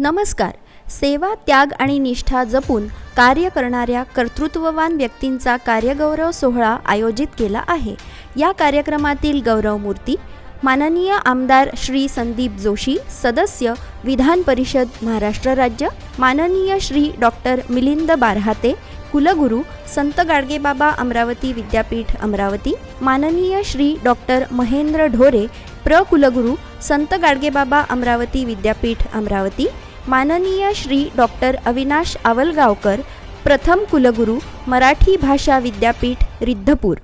नमस्कार. सेवा त्याग आणि निष्ठा जपून कार्य करणाऱ्या कर्तृत्ववान व्यक्तींचा कार्यगौरव सोहळा आयोजित केला आहे. या कार्यक्रमातील गौरवमूर्ती माननीय आमदार श्री संदीप जोशी सदस्य विधान परिषद महाराष्ट्र राज्य माननीय श्री डॉक्टर मिलिंद बारहाते कुलगुरू संत गाडगेबाबा अमरावती विद्यापीठ अमरावती माननीय श्री डॉक्टर महेंद्र ढोरे प्र कुलगुरू संत गाडगेबाबा अमरावती विद्यापीठ अमरावती माननीय श्री डॉक्टर अविनाश आवलगावकर प्रथम कुलगुरू मराठी भाषा विद्यापीठ रिद्धपूर.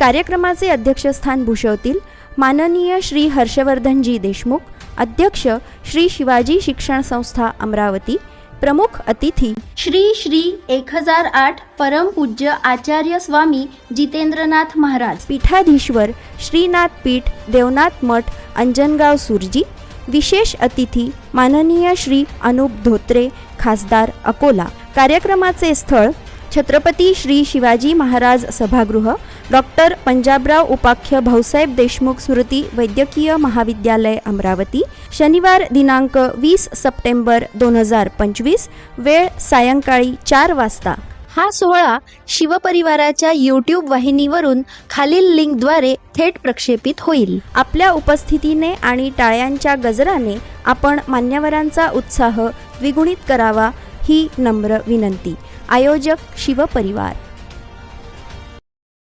कार्यक्रमाचे अध्यक्षस्थान भूषवतील माननीय श्री हर्षवर्धनजी देशमुख अध्यक्ष श्री शिवाजी शिक्षण संस्था अमरावती प्रमुख अतिथी श्री श्री एक हजार आठ परमपूज्य आचार्य स्वामी जितेंद्रनाथ महाराज. पीठाधीश्वर श्रीनाथ पीठ देवनाथ मठ अंजनगाव सुरजी विशेष अतिथी माननीय श्री अनुप धोत्रे खासदार अकोला. कार्यक्रमाचे स्थळ छत्रपती श्री शिवाजी महाराज सभागृह डॉक्टर पंजाबराव उपाख्य भाऊसाहेब देशमुख स्मृती वैद्यकीय महाविद्यालय अमरावती शनिवार दिनांक वीस सप्टेंबर दोन हजार पंचवीस वेळ सायंकाळी चार वाजता. हा सोहळा शिवपरिवाराच्या यूट्यूब वाहिनीवरून खालील लिंकद्वारे थेट प्रक्षेपित होईल. आपल्या उपस्थितीने आणि टाळ्यांच्या गजराने आपण मान्यवरांचा उत्साह द्विगुणित करावा ही नम्र विनंती. आयोजक शिवपरिवार.